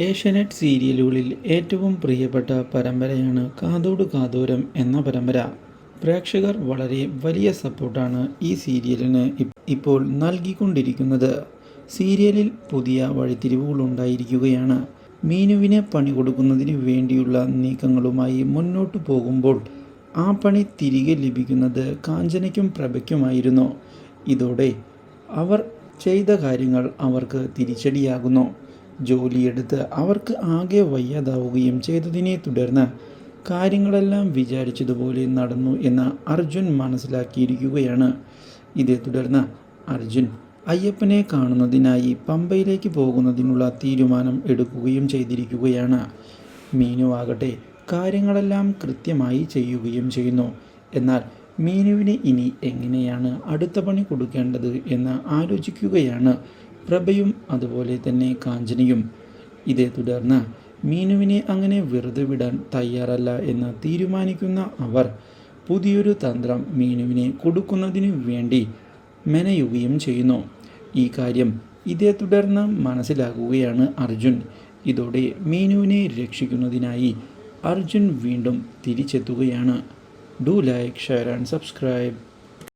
ഏഷ്യാനെറ്റ് സീരിയലുകളിൽ ഏറ്റവും പ്രിയപ്പെട്ട പരമ്പരയാണ് കാതോട് കാതോരം എന്ന പരമ്പര. പ്രേക്ഷകർ വളരെ വലിയ സപ്പോർട്ടാണ് ഈ സീരിയലിന് ഇപ്പോൾ നൽകിക്കൊണ്ടിരിക്കുന്നത്. സീരിയലിൽ പുതിയ വഴിത്തിരിവുകൾ ഉണ്ടായിരിക്കുകയാണ്. മീനുവിനെ പണി കൊടുക്കുന്നതിന് വേണ്ടിയുള്ള നീക്കങ്ങളുമായി മുന്നോട്ടു പോകുമ്പോൾ ആ പണി തിരികെ ലഭിക്കുന്നത് കാഞ്ചനയ്ക്കും പ്രഭയ്ക്കുമായിരുന്നു. ഇതോടെ അവർ ചെയ്ത കാര്യങ്ങൾ അവർക്ക് തിരിച്ചടിയാകുന്നു. ജോലിയെടുത്ത് അവർക്ക് ആകെ വയ്യാതാവുകയും ചെയ്തതിനെ തുടർന്ന് കാര്യങ്ങളെല്ലാം വിചാരിച്ചതുപോലെ നടന്നു എന്ന് അർജുൻ മനസ്സിലാക്കിയിരിക്കുകയാണ്. ഇതേ തുടർന്ന് അർജുൻ അയ്യപ്പനെ കാണുന്നതിനായി പമ്പയിലേക്ക് പോകുന്നതിനുള്ള തീരുമാനം എടുക്കുകയും ചെയ്തിരിക്കുകയാണ്. മീനു ആകട്ടെ കാര്യങ്ങളെല്ലാം കൃത്യമായി ചെയ്യുകയും ചെയ്യുന്നു. എന്നാൽ മീനുവിന് ഇനി എങ്ങനെയാണ് അടുത്ത പണി കൊടുക്കേണ്ടത് എന്ന് ആലോചിക്കുകയാണ് പ്രഭയും അതുപോലെ തന്നെ കാഞ്ചനയും. ഇതേ തുടർന്ന് മീനുവിനെ അങ്ങനെ വെറുതെ വിടാൻ തയ്യാറല്ല എന്ന് തീരുമാനിക്കുന്ന അവർ പുതിയൊരു തന്ത്രം മീനുവിനെ കൊടുക്കുന്നതിനു വേണ്ടി മെനയുകയും ചെയ്യുന്നു. ഈ കാര്യം ഇതേ തുടർന്ന് മനസ്സിലാക്കുകയാണ് അർജുൻ. ഇതോടെ മീനുവിനെ രക്ഷിക്കുന്നതിനായി അർജുൻ വീണ്ടും തിരിച്ചെത്തുകയാണ്. Do like share and subscribe.